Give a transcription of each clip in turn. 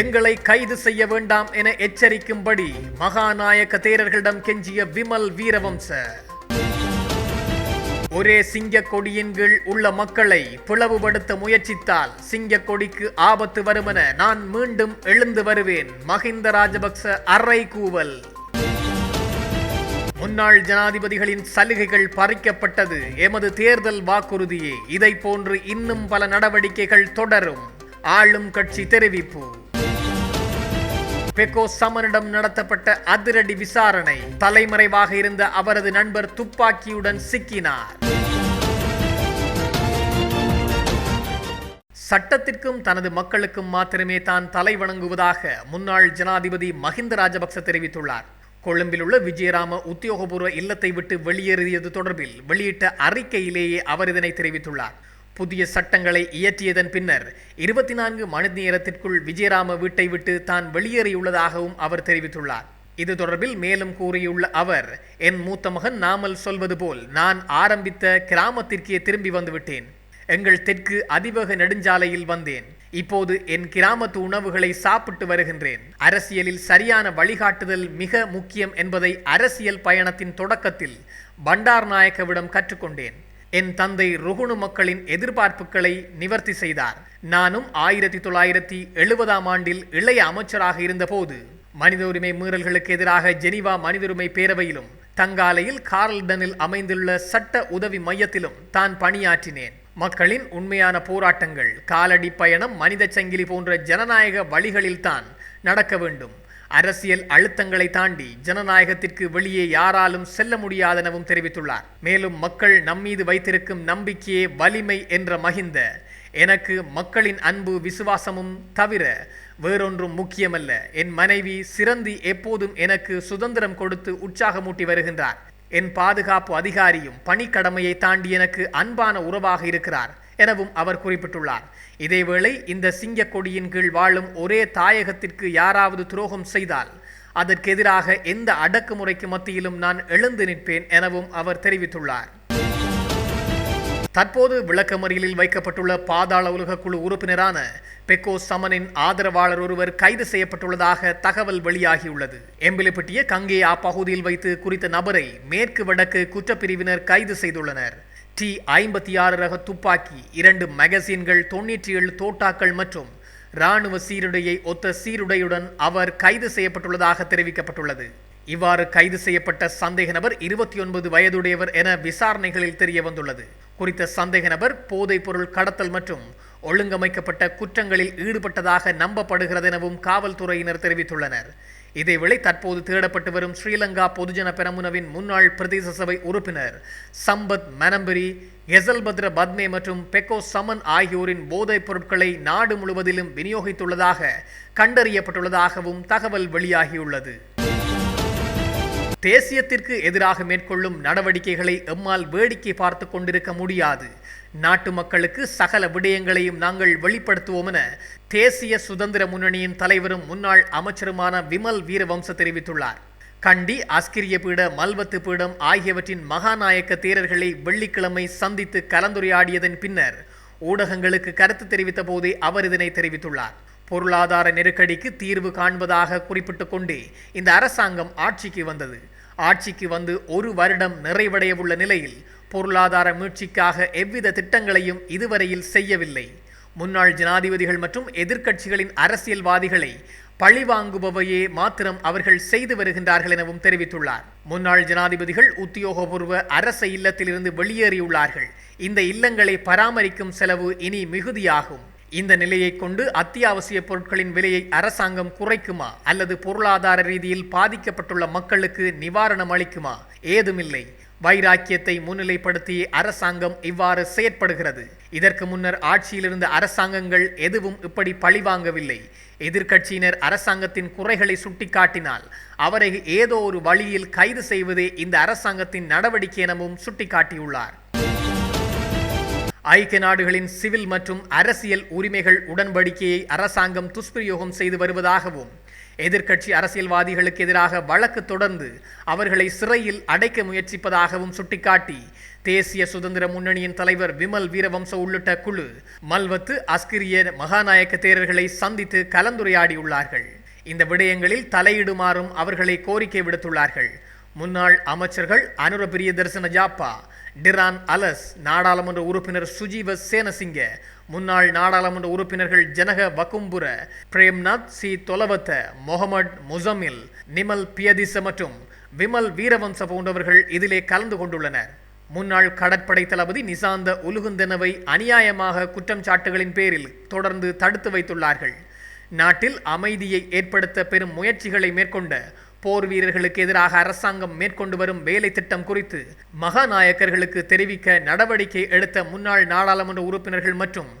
எங்களை கைது செய்ய வேண்டாம் என எச்சரிக்கும்படி மகாநாயக்க தேரர்களிடம் கெஞ்சிய விமல் வீரவம்ச ஒரே சிங்க கொடியின் கீழ் உள்ள மக்களை பிளவுபடுத்த முயற்சித்தால் சிங்க கொடிக்கு ஆபத்து வருமென நான் மீண்டும் எழுந்து வருவேன் மஹிந்த ராஜபக்ச அறை கூவல் முன்னாள் ஜனாதிபதிகளின் சலுகைகள் பறிக்கப்பட்டது எமது தேர்தல் வாக்குறுதியே. இதை போன்று இன்னும் பல நடவடிக்கைகள் தொடரும். ஆளும் கட்சி தெரிவிப்பு. பெக்கோ சமனிடம் நடத்தப்பட்ட அதிரடி விசாரணை. தலைமறைவாக இருந்த அவரது நண்பர் துப்பாக்கியுடன் சிக்கினார். சட்டத்திற்கும் தனது மக்களுக்கும் மாத்திரமே தான் தலை வணங்குவதாக முன்னாள் ஜனாதிபதி மஹிந்த ராஜபக்ச தெரிவித்துள்ளார். கொழும்பில் உள்ள விஜயராம உத்தியோகபூர்வ இல்லத்தை விட்டு வெளியேறியது தொடர்பில் வெளியிட்ட அறிக்கையிலேயே அவர் இதனை தெரிவித்துள்ளார். புதிய சட்டங்களை இயற்றியதன் பின்னர் இருபத்தி நான்கு மணி நேரத்திற்குள் விஜயராம வீட்டை விட்டு தான் வெளியேறியுள்ளதாகவும் அவர் தெரிவித்துள்ளார். இது தொடர்பில் மேலும் கூறியுள்ள அவர் என் மூத்த மகன் நாமல் சொல்வது போல் நான் ஆரம்பித்த கிராமத்திற்கே திரும்பி வந்துவிட்டேன். எங்கள் தெற்கு அதிவேக நெடுஞ்சாலையில் வந்தேன். இப்போது என் கிராமத்து உணவுகளை சாப்பிட்டு வருகின்றேன். அரசியலில் சரியான வழிகாட்டுதல் மிக முக்கியம் என்பதை அரசியல் பயணத்தின் தொடக்கத்தில் பண்டார் நாயக்கவிடம் கற்றுக்கொண்டேன். என் தந்தை ருகுணு மக்களின் எதிர்பார்ப்புகளை நிவர்த்தி செய்தார். நானும் ஆயிரத்தி தொள்ளாயிரத்தி எழுபதாம் ஆண்டில் இளைய அமைச்சராக இருந்தபோது மனித உரிமை மீறல்களுக்கு எதிராக ஜெனீவா மனித உரிமை பேரவையிலும் தங்காலையில் கார்ல்டனில் அமைந்துள்ள சட்ட உதவி மையத்திலும் தான் பணியாற்றினேன். மக்களின் உண்மையான போராட்டங்கள் காலடி பயணம் மனித சங்கிலி போன்ற ஜனநாயக வழிகளில்தான் நடக்க வேண்டும். அரசியல் அழுத்தங்களை தாண்டி ஜனநாயகத்திற்கு வெளியே யாராலும் செல்ல முடியாதெனவும் தெரிவித்துள்ளார். மேலும் மக்கள் நம்மீது வைத்திருக்கும் நம்பிக்கையே வலிமை என்ற மகிந்த. எனக்கு மக்களின் அன்பு விசுவாசமும் தவிர வேறொன்றும் முக்கியமல்ல. என் மனைவி சிறந்தி எப்போதும் எனக்கு சுதந்திரம் கொடுத்து உற்சாகமூட்டி வருகின்றார். என் பாதுகாப்பு அதிகாரியும் பணிக்கடமையை தாண்டி எனக்கு அன்பான உறவாக இருக்கிறார். எனவும் அவர் குறிப்பிட்டுள்ளார். இதேவேளை இந்த சிங்க கொடியின் கீழ் வாழும் ஒரே தாயகத்திற்கு யாராவது துரோகம் செய்தால் அதற்கெதிராக எந்த அடக்குமுறைக்கு மத்தியிலும் நான் எழுந்து நிற்பேன் எனவும் அவர் தெரிவித்துள்ளார். தற்போது விளக்கமறியலில் வைக்கப்பட்டுள்ள பாதாள உலக குழு உறுப்பினரான பெக்கோ சமனின் ஆதரவாளர் ஒருவர் கைது செய்யப்பட்டுள்ளதாக தகவல் வெளியாகியுள்ளது. எம்பிலிப்பட்டிய கங்கே அப்பகுதியில் வைத்து குறித்த நபரை மேற்கு வடக்கு குற்றப்பிரிவினர் கைது செய்துள்ளனர். டி ஐம்பத்தி ஆறு ரக துப்பாக்கி இரண்டு மேகசின்கள் தொன்னூற்றி ஏழு தோட்டாக்கள் மற்றும் இராணுவ சீருடையை ஒத்த சீருடையுடன் அவர் கைது செய்யப்பட்டுள்ளதாக தெரிவிக்கப்பட்டுள்ளது. இவ்வாறு கைது செய்யப்பட்ட சந்தேக நபர் இருபத்தி ஒன்பது வயதுடையவர் என விசாரணைகளில் தெரிய வந்துள்ளது குறித்த சந்தேக நபர் போதைப் பொருள் கடத்தல் மற்றும் ஒழுங்கமைக்கப்பட்ட குற்றங்களில் ஈடுபட்டதாக நம்பப்படுகிறது எனவும் காவல்துறையினர் தெரிவித்துள்ளனர். இதேவேளை தற்போது தேடப்பட்டு வரும் ஸ்ரீலங்கா பொதுஜன பெரமுனவின் முன்னாள் பிரதேச சபை உறுப்பினர் சம்பத் மனம்பரி எசல்பத்ர பத்மே மற்றும் பெக்கோ சமன் ஆகியோரின் போதைப் பொருட்களை நாடு முழுவதிலும் விநியோகித்துள்ளதாக கண்டறியப்பட்டுள்ளதாகவும் தகவல் வெளியாகியுள்ளது. தேசியத்திற்கு எதிராக மேற்கொள்ளும் நடவடிக்கைகளை எம்மால் வேடிக்கை பார்த்து கொண்டிருக்க முடியாது. நாட்டு மக்களுக்கு சகல விடயங்களையும் நாங்கள் வெளிப்படுத்துவோம் என தேசிய சுதந்திர முன்னணியின் தலைவரும் முன்னாள் அமைச்சருமான விமல் வீரவம்ச தெரிவித்துள்ளார். கண்டி அஸ்கிரிய பீட மல்வத்து பீடம் ஆகியவற்றின் மகாநாயக்க தேரர்களை வெள்ளிக்கிழமை சந்தித்து கலந்துரையாடியதன் பின்னர் ஊடகங்களுக்கு கருத்து தெரிவித்த போதே அவர் இதனை தெரிவித்துள்ளார். பொருளாதார நெருக்கடிக்கு தீர்வு காண்பதாக குறிப்பிட்டு கொண்டே இந்த அரசாங்கம் ஆட்சிக்கு வந்தது. ஆட்சிக்கு வந்து ஒரு வருடம் நிறைவடையவுள்ள நிலையில் பொருளாதார மீட்சிக்காக எவ்வித திட்டங்களையும் இதுவரையில் செய்யவில்லை. முன்னாள் ஜனாதிபதிகள் மற்றும் எதிர்க்கட்சிகளின் அரசியல்வாதிகளை பழிவாங்குபவையே மாத்திரம் அவர்கள் செய்து வருகின்றார்கள் எனவும் தெரிவித்துள்ளார். முன்னாள் ஜனாதிபதிகள் உத்தியோகபூர்வ அரச இல்லத்திலிருந்து வெளியேறியுள்ளார்கள். இந்த இல்லங்களை பராமரிக்கும் செலவு இனி மிகுதியாகும். இந்த நிலையை கொண்டு அத்தியாவசிய பொருட்களின் விலையை அரசாங்கம் குறைக்குமா? அல்லது பொருளாதார ரீதியில் பாதிக்கப்பட்டுள்ள மக்களுக்கு நிவாரணம் அளிக்குமா? ஏதுமில்லை. வைராக்கியத்தை முன்னிலைப்படுத்தி அரசாங்கம் இவ்வாறு செயற்படுகிறது. இதற்கு முன்னர் ஆட்சியில் இருந்த அரசாங்கங்கள் எதுவும் இப்படி பழிவாங்கவில்லை. எதிர்க்கட்சியினர் அரசாங்கத்தின் குறைகளை சுட்டிக்காட்டினால் அவரை ஏதோ ஒரு வழியில் கைது செய்வதே இந்த அரசாங்கத்தின் நடவடிக்கை எனவும் சுட்டிக்காட்டியுள்ளார். ஐக்கிய நாடுகளின் சிவில் மற்றும் அரசியல் உரிமைகள் உடன்படிக்கையை அரசாங்கம் துஷ்பிரயோகம் செய்து வருவதாகவும் எதிர்க்கட்சி அரசியல்வாதிகளுக்கு எதிராக வழக்கு தொடர்ந்து அவர்களை சிறையில் அடைக்க முயற்சிப்பதாகவும் சுட்டிக்காட்டி தேசிய சுதந்திர முன்னணியின் தலைவர் விமல் வீரவம்ச உள்ளிட்ட குழு மல்வத்து அஸ்கிரிய மகாநாயக்க தேரர்களை சந்தித்து கலந்துரையாடியுள்ளார்கள். இந்த விடயங்களில் தலையிடுமாறும் அவர்களை கோரிக்கை விடுத்துள்ளார்கள். முன்னாள் அமைச்சர்கள் அனுர பிரியதர்சன ஜாப்பா டிரான் அலஸ் நாடாளுமன்ற உறுப்பினர் சுஜீவ சேனசிங்க முன்னாள் நாடாளுமன்ற உறுப்பினர்கள் ஜனக வகும்புர பிரேம்நாத் சி. தொலவத்த முகமது முசமில் நிமல் பியதிச மற்றும் விமல் வீரவம்ச போன்றவர்கள் இதிலே கலந்து கொண்டுள்ளனர். முன்னாள் கடற்படை தளபதி நிசாந்த உலுகுந்தனவை அநியாயமாக குற்றம் சாட்டுகளின் பேரில் தொடர்ந்து தடுத்து வைத்துள்ளார்கள். நாட்டில் அமைதியை ஏற்படுத்த பெரும் முயற்சிகளை மேற்கொண்ட போர் வீரர்களுக்கு எதிராக அரசாங்கம் மேற்கொண்டு வரும் வேலை திட்டம் குறித்து மகாநாயக்கர்களுக்கு தெரிவிக்க நடவடிக்கை எடுத்த முன்னாள் நாடாளுமன்ற உறுப்பினர்கள் மற்றும்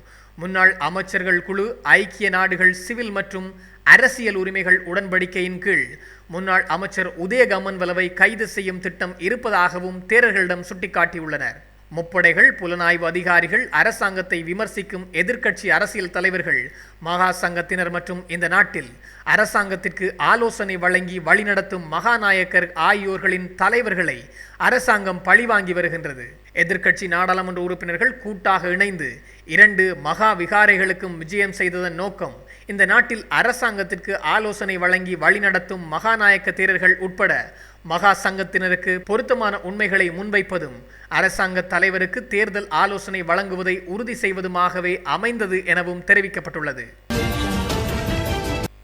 முன்னாள் அமைச்சர்கள் குழு ஐக்கிய நாடுகள் சிவில் மற்றும் அரசியல் உரிமைகள் உடன்படிக்கையின் கீழ் முன்னாள் அமைச்சர் உதயகமன் வலவை கைது செய்யும் திட்டம் இருப்பதாகவும் தேரர்களிடம் சுட்டிக்காட்டியுள்ளனர். முப்படைகள் புலனாய்வு அதிகாரிகள் அரசாங்கத்தை விமர்சிக்கும் எதிர்க்கட்சி அரசியல் தலைவர்கள் மகா சங்கத்தினர் மற்றும் இந்த நாட்டில் அரசாங்கத்திற்கு ஆலோசனை வழங்கி வழிநடத்தும் மகாநாயக்கர் ஆகியோர்களின் தலைவர்களை அரசாங்கம் பழிவாங்கி வருகின்றது. எதிர்க்கட்சி நாடாளுமன்ற உறுப்பினர்கள் கூட்டாக இணைந்து இரண்டு மகா விகாரைகளுக்கும் விஜயம் செய்ததன் நோக்கம் இந்த நாட்டில் அரசாங்கத்திற்கு ஆலோசனை வழங்கி வழிநடத்தும் மகாநாயக்க தேரர்கள் உட்பட மகா சங்கத்தினருக்கு பொருத்தமான உண்மைகளை முன்வைப்பதும் அரசாங்க தலைவருக்கு தேர்தல் ஆலோசனை வழங்குவதை உறுதி செய்வதுமாகவே அமைந்தது எனவும் தெரிவிக்கப்பட்டுள்ளது.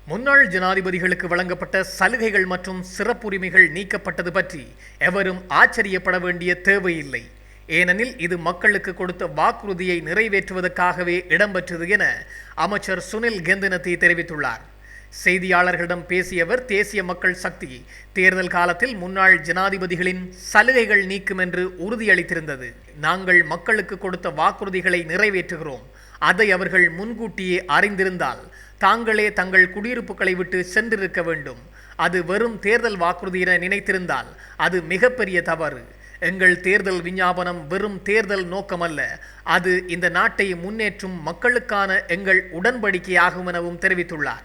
முன்னாள் ஜனாதிபதிகளுக்கு வழங்கப்பட்ட சலுகைகள் மற்றும் சிறப்புரிமைகள் நீக்கப்பட்டது பற்றி எவரும் ஆச்சரியப்பட வேண்டிய தேவையில்லை. ஏனெனில் இது மக்களுக்கு கொடுத்த வாக்குறுதியை நிறைவேற்றுவதற்காகவே இடம்பெற்றது என அமைச்சர் சுனில் கெந்தனத்தி தெரிவித்துள்ளார். செய்தியாளர்களிடம் பேசியவர் தேசிய மக்கள் சக்தி தேர்தல் காலத்தில் முன்னாள் ஜனாதிபதிகளின் சலுகைகள் நீக்கும் என்று உறுதியளித்திருந்தது. நாங்கள் மக்களுக்கு கொடுத்த வாக்குறுதிகளை நிறைவேற்றுகிறோம். அதை அவர்கள் முன்கூட்டியே அறிந்திருந்தால் தாங்களே தங்கள் குடியிருப்புகளை விட்டு சென்றிருக்க வேண்டும். அது வெறும் தேர்தல் வாக்குறுதி என நினைத்திருந்தால் அது மிகப்பெரிய தவறு. எங்கள் தேர்தல் விஞ்ஞாபனம் வெறும் தேர்தல் நோக்கமல்ல. அது இந்த நாட்டை முன்னேற்றும் மக்களுக்கான எங்கள் உடன்படிக்கையாகும் எனவும் தெரிவித்துள்ளார்.